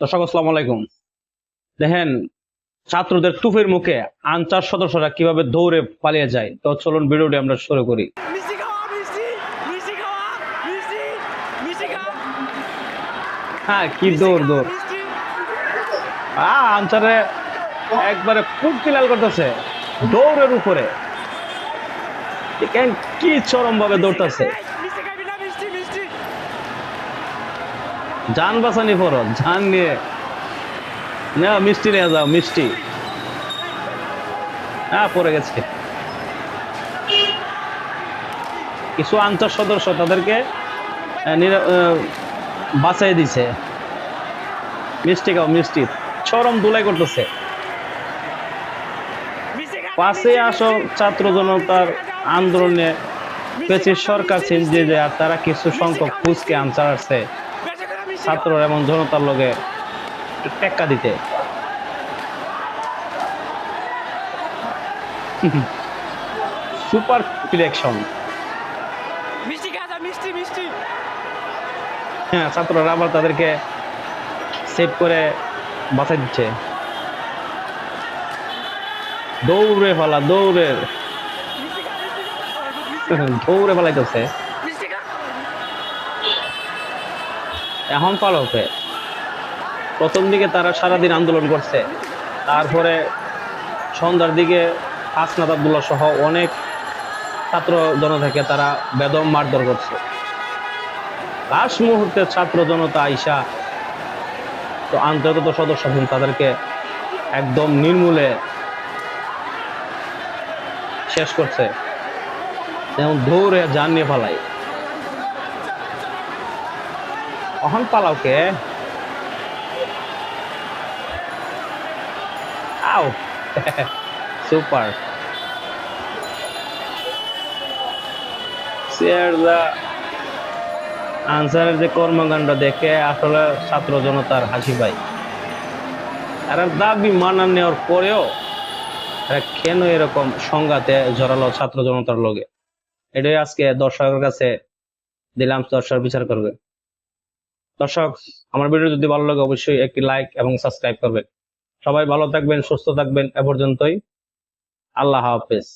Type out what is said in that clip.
দর্শক আসসালামু আলাইকুম। দেখেন ছাত্রদের টুপের মুখে আনচার সদস্যরা কীভাবে দৌড়ে পালিয়ে যায় তো চলুন ভিডিওটি আমরা শুরু করি। হ্যাঁ কি দৌড় দৌড়। মিষ্টি! আ আনচারে একবারে খুব কিলাল করতেছে দৌড়ের উপরে। কি চরম ভাবে দৌড়তেছে এই, মিষ্টি খাবি না মিষ্টি মিষ্টি যান বাঁচানি পড়ো যান নিয়ে। না, মিষ্টি নিয়ে যাও, মিষ্টি। হ্যাঁ পড়ে গেছে। কিছু আনচার সদস্য তাদেরকে বাঁচাই দিছে। মিষ্টি খাও, মিষ্টি। চরম দুলাই করতেছে। পাশে আসো ছাত্র জনতার আন্দোলনে পেছির সরকার চিনছে যে, আর তারা কিছু সংখ্যক ফুসকে আনসার মিষ্টি ছাত্র এবং জনতার লগে টেক্কা দিতে। সুপার ইলেকশন মিষ্টি যা মিষ্টি মিষ্টি। হ্যাঁ ছাত্ররা আবার তাদেরকে সেভ করে বাঁচাই দিচ্ছে। দৌড়ে ফেলা দৌড়ে। দৌড়ে ফেলাইতেছে। এখন পালকে প্রথম দিকে তারা সারাদিন আন্দোলন করছে। তারপরে সন্ধ্যার দিকে হাসনাত আবদুল্লাহ সহ অনেক ছাত্র জনতাকে তারা বেদম মারধর করছে। লাস্ট মুহূর্তে ছাত্র জনতা আইসা তো আন্তর্জাতিক সদস্য আছেন তাদেরকে একদম নির্মূলে শেষ করছে। যেমন দৌড়ে যান নিয়ে পালাই অহন পালাওকে। আও। সুপার আনসারের যে কর্মকাণ্ড দেখে আসলে ছাত্র জনতার হাসি পাই আর দাবি মানা নেওয়ার পরেও কেন এরকম সংঘাতে জড়ালো ছাত্র জনতার লগে? এটাই আজকে দর্শকের কাছে দিলাম, দর্শক বিচার করবে। দর্শক, আমার ভিডিও যদি ভালো লাগে অবশ্যই একটি লাইক এবং সাবস্ক্রাইব করবেন। সবাই ভালো থাকবেন, সুস্থ থাকবেন, এ পর্যন্তই। আল্লাহ হাফেজ।